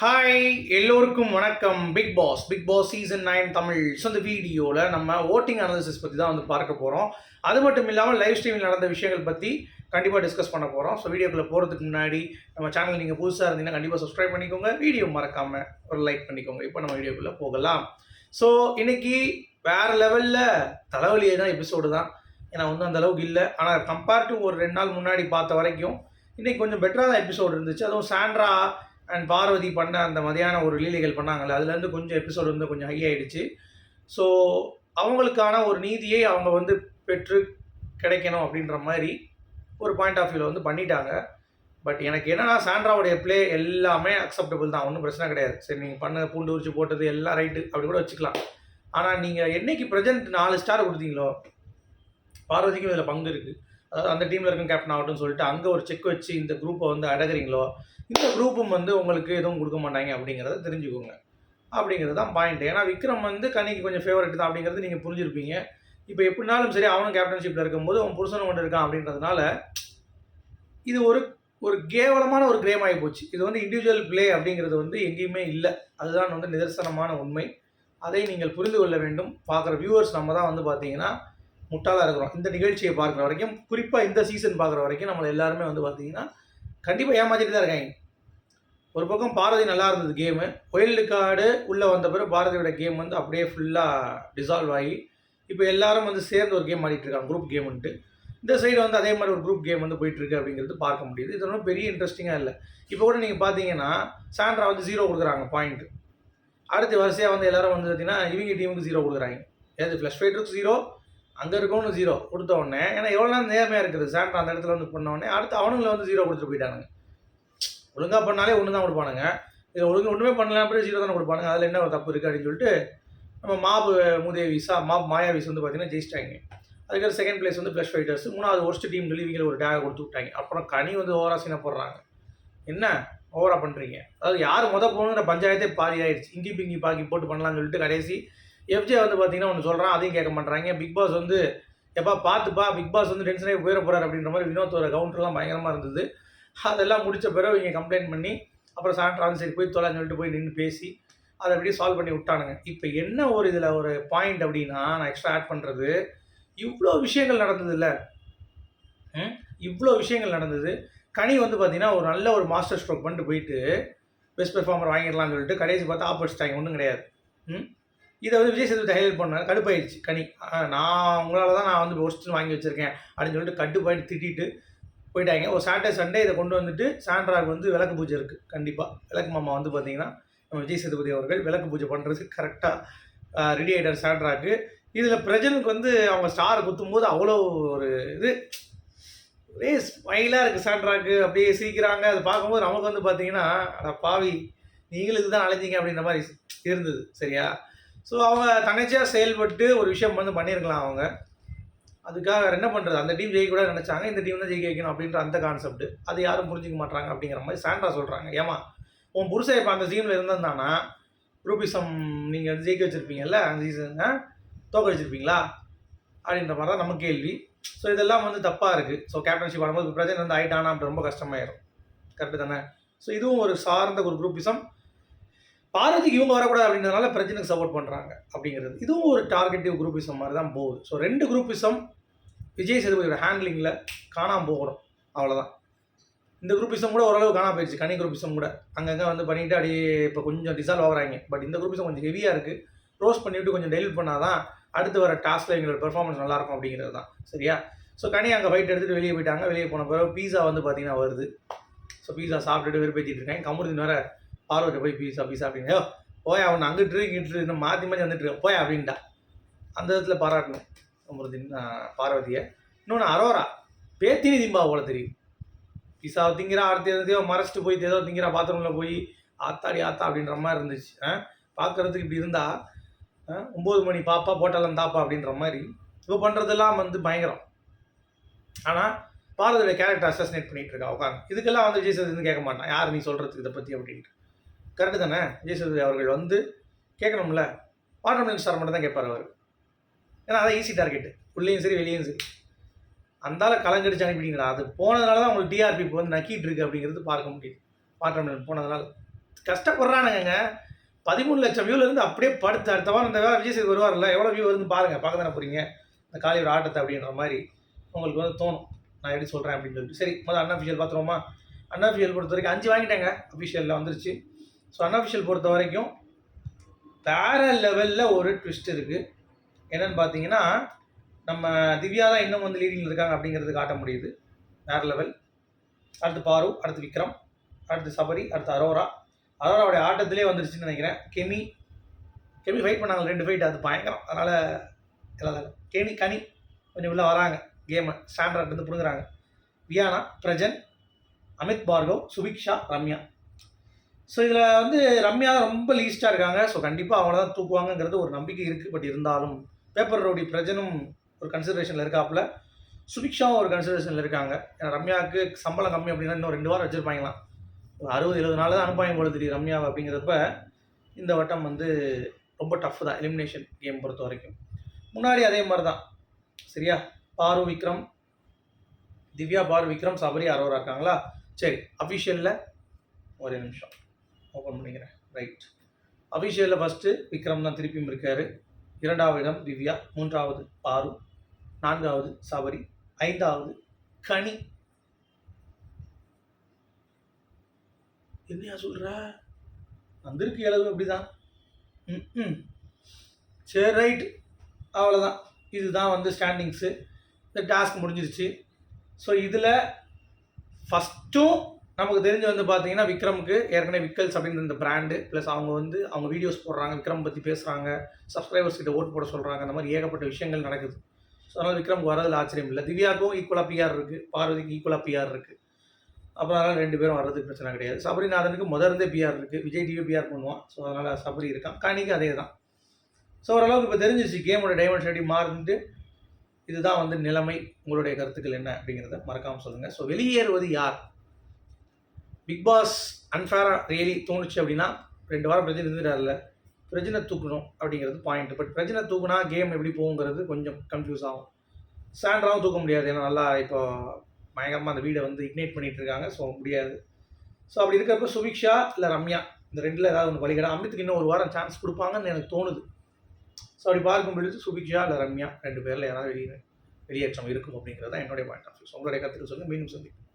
Hi எல்லோருக்கும் வணக்கம். Bigg Boss Bigg Boss season nine Tamil. So இந்த வீடியோவில் நம்ம ஓட்டிங் அனாலிசிஸ் பற்றி தான் வந்து பார்க்க போகிறோம் அது மட்டும் இல்லாமல் லைவ் ஸ்ட்ரீமில் நடந்த விஷயங்கள் பற்றி கண்டிப்பாக டிஸ்கஸ் பண்ண போகிறோம் ஸோ வீடியோக்குள்ளே போகிறதுக்கு முன்னாடி நம்ம சேனல் நீங்கள் புதுசாக இருந்தீங்கன்னா கண்டிப்பாக சப்ஸ்கிரைப் பண்ணிக்கோங்க. வீடியோ மறக்காமல் ஒரு லைக் பண்ணிக்கோங்க. இப்போ நம்ம வீடியோக்குள்ளே போகலாம். ஸோ இன்னைக்கு வேறு லெவலில் தலைவலியே தான் எபிசோடு தான். ஏன்னா வந்து அந்த அளவுக்கு இல்லை. ஆனால் கம்பேர் டு ஒரு ரெண்டு நாள் முன்னாடி பார்த்த வரைக்கும் இன்றைக்கி கொஞ்சம் பெட்டராக தான் எபிசோடு இருந்துச்சு. அதுவும் சாண்ட்ரா அண்ட் பார்வதி பண்ண அந்த மதியான ஒரு லீலைகள் பண்ணாங்கல்ல அதுலேருந்து கொஞ்சம் எபிசோடு வந்து கொஞ்சம் ஹை ஆகிடுச்சு ஸோ அவங்களுக்கான ஒரு நீதியை அவங்க வந்து பெற்று கிடைக்கணும் அப்படின்ற மாதிரி ஒரு பாயிண்ட் ஆஃப் வியூவில் வந்து பண்ணிட்டாங்க. பட் எனக்கு என்னன்னா சாண்ட்ராவுடைய ப்ளே எல்லாமே அக்செப்டபுள் தான். ஒன்றும் பிரச்சனை கிடையாது. சரி நீங்கள் பண்ண பூண்டு உரிச்சு போட்டது எல்லாம் ரைட்டு அப்படி கூட வச்சுக்கலாம். ஆனால் நீங்கள் என்னைக்கு ப்ரெசென்ட் நாலு ஸ்டார் கொடுத்தீங்களோ பார்வதிக்கும் இதில் பங்கு இருக்குது அந்த டீமில் இருக்கும் கேப்டன் ஆகட்டும்னு சொல்லிட்டு அங்கே ஒரு செக் வச்சு இந்த குரூப்பை வந்து அடகுறீங்களோ இந்த குரூப்பும் வந்து உங்களுக்கு எதுவும் கொடுக்க மாட்டாங்க அப்படிங்கிறத தெரிஞ்சுக்கோங்க. அப்படிங்கிறது தான் பாயிண்ட் ஏன்னா விக்ரம் வந்து கனிக்கு கொஞ்சம் ஃபேவரட் தான் அப்படிங்கிறது நீங்கள் புரிஞ்சிருப்பீங்க. இப்போ எப்படினாலும் சரி அவனும் கேப்டன்ஷிப்பில் இருக்கும்போது அவன் புருஷனும் கொண்டு இருக்கான் அப்படின்றதுனால இது ஒரு ஒரு கேவலமான ஒரு கேம் ஆகி போச்சு. இது வந்து இண்டிவிஜுவல் ப்ளே அப்படிங்கிறது வந்து எங்கேயுமே இல்லை. அதுதான் வந்து நிதர்சனமான உண்மை. அதை நீங்கள் புரிந்து கொள்ள வேண்டும். பார்க்குற வியூவர்ஸ் நம்ம தான் வந்து பார்த்தீங்கன்னா முட்டாளாக இருக்கிறோம். இந்த நிகழ்ச்சியை பார்க்குற வரைக்கும் குறிப்பாக இந்த சீசன் பார்க்குற வரைக்கும் நம்மளை எல்லாருமே வந்து பார்த்தீங்கன்னா கண்டிப்பாக ஏமாற்றிட்டு தான் இருக்காங்க. ஒரு பக்கம் பாரதி நல்லா இருந்தது கேமு ஒயில்டு கார்டு உள்ளே வந்த பிறகு பாரதியோட கேம் வந்து அப்படியே ஃபுல்லாக டிசால்வ் ஆகி இப்போ எல்லாரும் வந்து சேர்ந்து ஒரு கேம் ஆடிட்டு இருக்காங்க. குரூப் கேம்ன்ட்டு இந்த சைடு வந்து அதே மாதிரி ஒரு குரூப் கேம் வந்து போயிட்டுருக்கு அப்படிங்கிறது பார்க்க முடியுது. இது ஒன்றும் பெரிய இன்ட்ரெஸ்டிங்காக இல்லை. இப்போ கூட நீங்கள் பார்த்தீங்கன்னா சாண்ட்ரா வந்து ஜீரோ கொடுக்குறாங்க பாயிண்ட் அடுத்து வரிசையாக வந்து எல்லாரும் வந்து பார்த்தீங்கன்னா இவங்க டீமுக்கு ஜீரோ கொடுக்குறாங்க. ஏது ஃப்ளஷ் ஃபைட்டருக்கு ஜீரோ அங்கே இருக்கவனு ஜீரோ கொடுத்த உடனே ஏன்னா எவ்வளோ நேரம் நேர்மையாக இருக்குது. சாண்ட்ரா அந்த இடத்துல வந்து பண்ண உடனே அடுத்து அவனுங்களை வந்து ஜீரோ கொடுத்துட்டு போயிட்டானுங்க. ஒழுங்காக பண்ணாலே ஒன்று தான் கொடுப்பானுங்க. இதில் ஒழுங்கு ஒன்றுமே பண்ணல அப்புறம் ஜீரோ தானே கொடுப்பானுங்க. அதில் என்ன ஒரு தப்பு இருக்குது அப்படின்னு சொல்லிட்டு நம்ம மாபு விசா மாப் மாயா விசா வந்து பார்த்தீங்கன்னா ஜெயிச்சிட்டாங்க. அதுக்கப்புறம் செகண்ட் பிளேஸ் வந்து ப்ளஸ் ஃபைட்டர்ஸ் மூணாவது ஒர்ஸ்ட் டீம் சொல்லி ஒரு டேக் கொடுத்து விட்டாங்க. அப்புறம் கனி வந்து ஓவரா சீனை போடுறாங்க. என்ன? ஓவரா பண்ணுறீங்க அதாவது யார் மொதல் போகணுங்கிற பஞ்சாயத்தே பாதி ஆயிடுச்சு. இங்கி பிங்கி பாக்கி போட்டு பண்ணலாம்னு சொல்லிட்டு கடைசி எஃப்ஜே வந்து பார்த்தீங்கன்னா ஒன்று சொல்கிறான் அதையும் கேட்க மாட்டாங்க பிக் பாஸ் வந்து எப்பா பார்த்துப்பா பிக் பாஸ் வந்து டென்ஷனே போயிட போகிறார் அப்படின்ற மாதிரி வினோத்தோட கவுண்டர்லாம் பயங்கரமாக இருந்தது. அதெல்லாம் முடித்த பிறகு இங்கே கம்ப்ளைண்ட் பண்ணி அப்புறம் சாண்ட்ரா வந்து சரி போய் தொலைன்னு சொல்லிட்டு போய் நின்று பேசி அதை அப்படியே சால்வ் பண்ணி விட்டானுங்க. இப்போ என்ன ஒரு இதில் ஒரு பாயிண்ட் அப்படின்னா நான் எக்ஸ்ட்ரா ஆட் பண்ணுறது இவ்வளோ விஷயங்கள் நடந்தது இல்லை இவ்வளோ விஷயங்கள் நடந்தது. கனி வந்து பார்த்தீங்கன்னா ஒரு நல்ல ஒரு மாஸ்டர் ஸ்ட்ரோக் பண்ணிட்டு போயிட்டு பெஸ்ட் பெர்ஃபார்மர் வாங்கிடலாம்னு சொல்லிட்டு கடைசி பார்த்தா ஆப்பர்ச்சிட்டாங்க ஒன்றும் கிடையாது. ம்? இதை வந்து விஜய் சேதுபதி ஹைலைட் பண்ணார் கடுப்பாயிடுச்சு. கனி நான் உங்களால் தான் நான் வந்து ஒஸ்ட்டுன்னு வாங்கி வச்சுருக்கேன் அப்படின்னு சொல்லிட்டு கடுப்பாயிட்டு திட்டிட்டு போயிட்டாங்க. ஒரு சாட்டர்டே சண்டே இதை கொண்டு வந்துட்டு சாண்ட்ராக்கு வந்து விளக்கு பூஜை இருக்குது கண்டிப்பாக விளக்கு மாமா வந்து பார்த்தீங்கன்னா நம்ம விஜய் சேதுபதி அவர்கள் விளக்கு பூஜை பண்ணுறதுக்கு கரெக்டாக ரெடி ஆகிட்டார் சாண்ட்ராக்கு இதில் பிரஜனுக்கு வந்து அவங்க ஸ்டார் குத்தும்போது அவ்வளோ ஒரு இது ஒரே ஸ்மைலாக இருக்குது சாண்ட்ராக்கு அப்படியே சிரிக்கிறாங்க. அதை பார்க்கும்போது நமக்கு வந்து பார்த்தீங்கன்னா அட பாவி நீங்களுக்கு தான் அழைஞ்சிங்க அப்படின்ற மாதிரி இருந்தது. சரியா? ஸோ அவங்க தன்னிச்சையாக செயல்பட்டு ஒரு விஷயம் வந்து பண்ணியிருக்கலாம் அவங்க. அதுக்காக வேறு என்ன பண்ணுறது அந்த டீம் ஜெயிக்க கூட நினச்சாங்க. இந்த டீம் தான் ஜெயிக்க வைக்கணும் அப்படின்ற அந்த கான்செப்ட் அது யாரும் புரிஞ்சிக்க மாட்டாங்க அப்படிங்கிற மாதிரி சாண்ட்ரா சொல்கிறாங்க ஏமா உன் புருஷன் இப்போ அந்த டீமில் இருந்திருந்தானா ரூபிசம் நீங்கள் வந்து ஜெயிக்க வச்சுருப்பீங்கல்ல அந்த சீசன் தோக்கடிச்சிருப்பீங்களா அப்படின்ற மாதிரி தான் நம்ம கேள்வி. ஸோ இதெல்லாம் வந்து தப்பாக இருக்குது ஸோ கேப்டன்ஷிப் ஆடும்போது பிரச்சனை வந்து ஆகிட்டானா அப்படி ரொம்ப கஷ்டமாயிரும். கரெக்டு தானே? ஸோ இதுவும் ஒரு சார்ந்த ஒரு குரூப்பிசம் பாரதிக்கு இவங்க வரக்கூடாது அப்படின்றதுனால பிரச்சனைக்கு சப்போர்ட் பண்ணுறாங்க அப்படிங்கிறது. இதுவும் ஒரு டார்கெட்டிவ் குரூப்பிசம் மாதிரி தான் போகுது. ஸோ ரெண்டு குரூப்பிசம் விஜய் சேதுபதியோட ஹேண்ட்லிங்கில் காணாமல் போகணும். அவ்வளோதான் இந்த குரூப்பிசம் கூட ஓரளவு காணாம போயிடுச்சு கனி குரூப்பிசம் கூட. அங்கங்கே வந்து பண்ணிட்டு அப்படியே இப்போ கொஞ்சம் டிசால்வ் ஆகுறாங்க. பட் இந்த குரூப்பிசம் கொஞ்சம் ஹெவியாக இருக்குது ரோஸ் பண்ணிவிட்டு கொஞ்சம் டெலிட் பண்ணால் தான் அடுத்து வர டாஸ்கில் எங்களோட பெர்ஃபார்மன்ஸ் நல்லாயிருக்கும் அப்படிங்கிறது தான். சரியா? ஸோ கனி அங்கே ஃபைட் எடுத்துகிட்டு வெளியே போயிட்டாங்க. வெளியே போன பிறகு பீஸா வந்து பார்த்தீங்கன்னா வருது. ஸோ பீஸா சாப்பிட்டுட்டு வெறுப்பேற்றிட்டு இருக்கேன். கமுருதின் வேறு பார்வர்ட்ட போய் பீஸா பீஸா அப்படின்னு போய் அவன் அங்கிட்டு இங்கிட்டு இன்னும் மாற்றி மாற்றி வந்துட்டு இருக்க போய் அப்படின்ட்டா. அந்த விதத்தில் பாராட்டணும். அமிர்தின் பார்வதியை. இன்னொன்று அரோரா. பேத்தினி திம்பா போல தெரியும் பீஸா திங்கிறா அடுத்து எதையோ மறைச்சிட்டு போய் ஏதோ திங்கிறா பாத்ரூமில் போய் ஆத்தாடி ஆத்தா அப்படின்ற மாதிரி இருந்துச்சு. ஆ இப்படி இருந்தா ஒம்பது மணி பாப்பா போட்டாலும் தாப்பா அப்படின்ற மாதிரி இப்போ பண்ணுறதெல்லாம் வந்து பயங்கரம். ஆனால் பாரதியோட கேரக்டர் அசஸ்னேட் பண்ணிகிட்டு இருக்கா உட்காந்து இதுக்கெல்லாம் வந்து விஜய் சேதுபதி கேட்க மாட்டான். யார் நீ சொல்கிறதுக்கு இதை பற்றி அப்படின்ட்டு. கரெக்டு தானே? விஜய் சேதுபதி அவர்கள் வந்து கேட்கணும்ல? வாட்டர் ஸ்டார் மட்டும் தான் கேட்பார் அவர். ஏன்னா அதான் ஈஸி டார்கெட்டு உள்ளேயும் சரி வெளியும் சரி. அந்தால கலங்கடிச்சு அனுப்பிட்டீங்களா? அது போனதுனால தான் உங்களுக்கு டிஆர்பி இப்போ வந்து நக்கிட்டு இருக்கு அப்படிங்கிறது பார்க்க முடியுது. வாட்டர் போனதுனால. கஷ்டப்படுறானுங்க பதிமூணு லட்சம் வியூவிலேருந்து அப்படியே படுத்து அடுத்த வாரம் இந்த விஜய் சேது வருவார்ல எவ்வளோ வியூ வருதுன்னு பாருங்கள் பார்க்க தானே போறீங்க? இந்த காலையோட ஆட்டத்தை அப்படின்ற மாதிரி உங்களுக்கு வந்து தோணும். நான் எப்படி சொல்கிறேன் அப்படின்னு சொல்லிட்டு. சரி முதல்ல அன்அஃபிஷியல் பார்த்துருவோமா? அன்அஃபிஷியல் பொறுத்த வரைக்கும் அஞ்சு வாங்கிட்டேங்க. அஃபிஷியலில் வந்துருச்சு. ஸோ அன்அஃபிஷியல் பொறுத்த வரைக்கும் வேற லெவலில் ஒரு ட்விஸ்ட் இருக்குது என்னென்னு பார்த்தீங்கன்னா நம்ம திவ்யா தான் இன்னும் வந்து லீடிங்கில் இருக்காங்க அப்படிங்கிறது காட்ட முடியுது. வேற லெவல் அடுத்து பாரு அடுத்து விக்ரம் அடுத்து சபரி அடுத்து அரோரா. அரோராவுடைய ஆட்டத்திலே வந்துருச்சுன்னு நினைக்கிறேன். கெமி கெமி ஃபைட் பண்ணாங்க ரெண்டு ஃபைட் அது பயங்கரம். அதனால் எல்லாம் கெனி கனி கொஞ்சம் உள்ளே வராங்க. கேமை ஸ்டாண்டர்ட் வந்து பிடுங்குறாங்க. வியானா பிரஜன் அமித் பார்கவ் சுபிக்ஷா ரம்யா. ஸோ இதில் வந்து ரம்யா ரொம்ப லீஸ்ட்டாக இருக்காங்க. ஸோ கண்டிப்பாக அவங்கள தான் தூக்குவாங்கங்கிறது ஒரு நம்பிக்கை இருக்குது பட் இருந்தாலும் பேப்பர் ரோடி பிரஜனும் ஒரு கன்சிடரேஷனில் இருக்காப்புல. சுபிக்ஷாவும் ஒரு கன்சிடரேஷனில் இருக்காங்க. ஏன்னா ரம்யாவுக்கு சம்பளம் கம்மி அப்படின்னா இன்னும் ரெண்டு வாரம் வச்சுருப்பாங்களாம். ஒரு அறுபது எழுபது நாள் தான் அனுப்பாங்க போல தெரியும் ரம்யாவை அப்படிங்கிறப்ப இந்த வட்டம் வந்து ரொம்ப டஃப் தான். எலிமினேஷன் கேம் பொறுத்த வரைக்கும். முன்னாடி அதே மாதிரி தான் சரியா? பாரு விக்ரம் திவ்யா பாரு விக்ரம் சபரி அரோரா இருக்காங்களா? சரி அஃபிஷியலில் ஒரே நிமிஷம். ஓப்பன் பண்ணிக்கிறேன். ரைட் அபிஷேகில் ஃபஸ்ட்டு விக்ரம் தான் திருப்பியும் இருக்கார். இரண்டாவது இடம் திவ்யா மூன்றாவது பாரு நான்காவது சபரி ஐந்தாவது கனி. என்னையா சொல்கிற வந்திருக்கு இளவு அப்படிதான். ம் ம். சரி ரைட் அவ்வளோதான் இதுதான் வந்து ஸ்டாண்டிங்ஸு இந்த டாஸ்க் முடிஞ்சிருச்சு. ஸோ இதில் ஃபஸ்ட்டும் நமக்கு தெரிஞ்சு வந்து பார்த்தீங்கன்னா விக்ரமுக்கு ஏற்கனவே விக்கல்ஸ் அப்படின்ற இந்த பிராண்டு ப்ளஸ் அவங்க வந்து அவங்க வீடியோஸ் போடுறாங்க விக்ரம் பற்றி பேசுகிறாங்க சப்ஸ்கிரைபர்ஸ் கிட்ட ஓட்டு போட சொல்கிறாங்க அந்த மாதிரி ஏகப்பட்ட விஷயங்கள் நடக்குது. ஸோ அதனால் விக்ரமுக்கு வரதில் ஆச்சரியம் இல்லை. திவ்யாவுக்கும் ஈக்குவலாக பிஆர் இருக்குது பார்வதிக்கு ஈக்குவலாக பிஆர் இருக்குது அப்புறம் அதனால் ரெண்டு பேரும் வர்றதுக்கு பிரச்சனை கிடையாது. சபரிநாதனுக்கு முதல் இருந்தே பிஆர் இருக்குது விஜய் டிவி பிஆர் பண்ணுவான். ஸோ அதனால் சபரி இருக்கான். கனிக்கு அதே தான். ஸோ ஓரளவுக்கு இப்போ தெரிஞ்சிச்சு கேமோட டைமென்ஷன் எப்படி மாறுந்துட்டு இதுதான் வந்து நிலைமை. உங்களுடைய கருத்துக்கள் என்ன அப்படிங்கிறத மறக்காமல் சொல்லுங்கள் ஸோ வெளியேறுவது யார்? பிக் பாஸ் அன்ஃபேராக ரியலி தோணுச்சு அப்படின்னா ரெண்டு வாரம் பிரஜன் இருந்துட்டார்ல பிரச்சனை தூக்கணும் அப்படிங்கிறது பாயிண்ட் பட் பிரச்சனை தூக்குனா கேம் எப்படி போகுங்கிறது கொஞ்சம் கன்ஃபியூஸ் ஆகும். சாண்ட்ராவும் தூக்க முடியாது. ஏன்னா நல்லா இப்போ பயங்கரமாக அந்த வீடை வந்து இக்னேட் பண்ணிகிட்டு இருக்காங்க. ஸோ முடியாது. ஸோ அப்படி இருக்கிறப்ப சுபிக்ஷா இல்லை ரம்யா இந்த ரெண்டில் ஏதாவது ஒன்று வழிகடா அமித்துக்கு இன்னும் ஒரு வாரம் சான்ஸ் கொடுப்பாங்கன்னு எனக்கு தோணுது. ஸோ அப்படி பார்க்கும் பொழுது சுபிக்ஷா இல்லை ரம்யா ரெண்டு பேரில் யாராவது வெளியே வெளியேற்றம் இருக்கும் அப்படிங்கிறது தான் என்னுடைய பாயிண்ட் ஆஃப் வியூ உங்களுடைய கருத்துக்கு சொல்லுங்கள் மீண்டும் சந்திப்போம்.